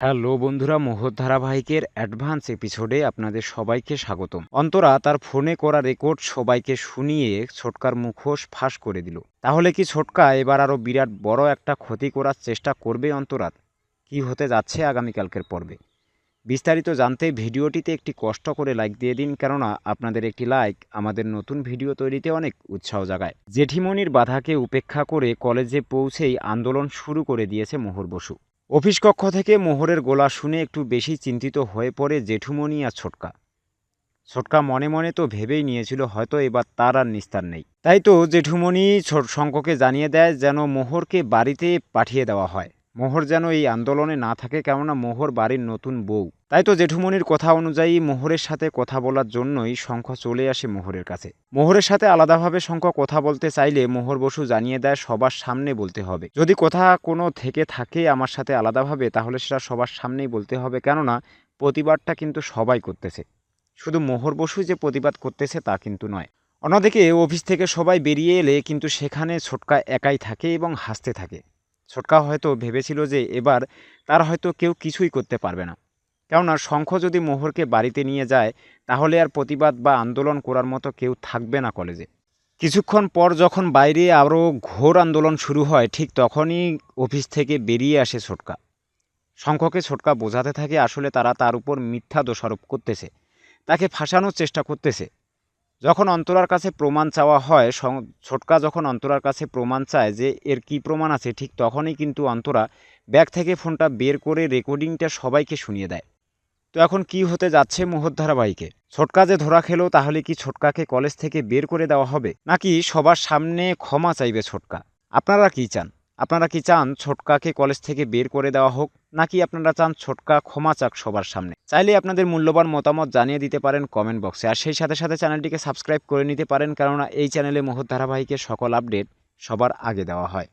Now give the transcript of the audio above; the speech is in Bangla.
হ্যালো বন্ধুরা, মোহর ধারাবাহিকের অ্যাডভান্স এপিসোডে আপনাদের সবাইকে স্বাগতম। অন্তরা তার ফোনে করা রেকর্ড সবাইকে শুনিয়ে ছোটকার মুখোশ ফাঁস করে দিল। তাহলে কি ছোটকা এবার আরও বিরাট বড় একটা ক্ষতি করার চেষ্টা করবে অন্তরাত কি হতে যাচ্ছে আগামীকালকের পর্বে? বিস্তারিত জানতে ভিডিওটিতে একটি কষ্ট করে লাইক দিয়ে দিন, কেননা আপনাদের একটি লাইক আমাদের নতুন ভিডিও তৈরিতে অনেক উৎসাহ জাগায়। জেঠিমনির বাধাকে উপেক্ষা করে কলেজে পৌঁছেই আন্দোলন শুরু করে দিয়েছে মোহর বসু। অফিস কক্ষ থেকে মোহরের গোলা শুনে একটু বেশি চিন্তিত হয়ে পড়ে জেঠুমনি আর ছোটকা। ছোটকা মনে মনে তো ভেবেই নিয়েছিল হয়তো এবার তার আর নিস্তার নেই। তাই তো জেঠুমনি শঙ্ককে জানিয়ে দেয় যেন মোহরকে বাড়িতে পাঠিয়ে দেওয়া হয়। মোহর যেন এই আন্দোলনে না থাকে কেননা মোহর বাড়ির নতুন বউ। তাই তো জেঠুমনির কথা অনুযায়ী মোহরের সাথে কথা বলার জন্যই শঙ্খ চলে আসে মোহরের কাছে। মোহরের সাথে আলাদাভাবে শঙ্খ কথা বলতে চাইলে মোহর বসু জানিয়ে দেয়, সবার সামনে বলতে হবে। যদি কথা কোনো থেকে থাকে আমার সাথে আলাদাভাবে, তাহলে সেটা সবার সামনেই বলতে হবে, কেননা প্রতিবাদটা কিন্তু সবাই করতেছে। শুধু মোহর বসু যে প্রতিবাদ করতেছে তা কিন্তু নয়। অন্যদিকে অফিস থেকে সবাই বেরিয়ে এলে কিন্তু সেখানে ছোটকা একাই থাকে এবং হাসতে থাকে। ছোটকা হয়তো ভেবেছিল যে এবার তার হয়তো কেউ কিছুই করতে পারবে না। কেননা শঙ্খ যদি মোহরকে বাড়িতে নিয়ে যায়, তাহলে আর প্রতিবাদ বা আন্দোলন করার মতো কেউ থাকবে না কলেজে। কিছুক্ষণ পর যখন বাইরে আরও ঘোর আন্দোলন শুরু হয়, ঠিক তখনই অফিস থেকে বেরিয়ে আসে ছোটকা। শঙ্খকে ছোটকা বোঝাতে থাকে আসলে তারা তার উপর মিথ্যা দোষারোপ করতেছে। তাকে ফাঁসানোর চেষ্টা করতেছে। যখন অন্তরার কাছে প্রমাণ চাওয়া হয় ছোটকা যখন অন্তরার কাছে প্রমাণ চায় যে এর কি প্রমাণ আছে, ঠিক তখনই কিন্তু অন্তরা ব্যাগ থেকে ফোনটা বের করে রেকর্ডিংটা সবাইকে শুনিয়ে দেয়। তো এখন কি হতে যাচ্ছে মোহর ধারাবাহিকে? ছোটকা যে ধরা খেলো, তাহলে কি ছোটকাকে কলেজ থেকে বের করে দেওয়া হবে? নাকি সবার সামনে ক্ষমা চাইবে ছোটকা? আপনারা কি চান? আপনারা কি চান ছোটকাকে কলেজ থেকে বের করে দেওয়া হোক, নাকি আপনারা চান ছোটকা ক্ষমা চাক সবার সামনে? চাইলে আপনাদের মূল্যবান মতামত জানিয়ে দিতে পারেন কমেন্ট বক্সে আর সেই সাথে সাথে চ্যানেলটিকে সাবস্ক্রাইব করে নিতে পারেন, কেননা এই চ্যানেলে মহৎ ধারাবাহিকের সকল আপডেট সবার আগে দেওয়া হয়।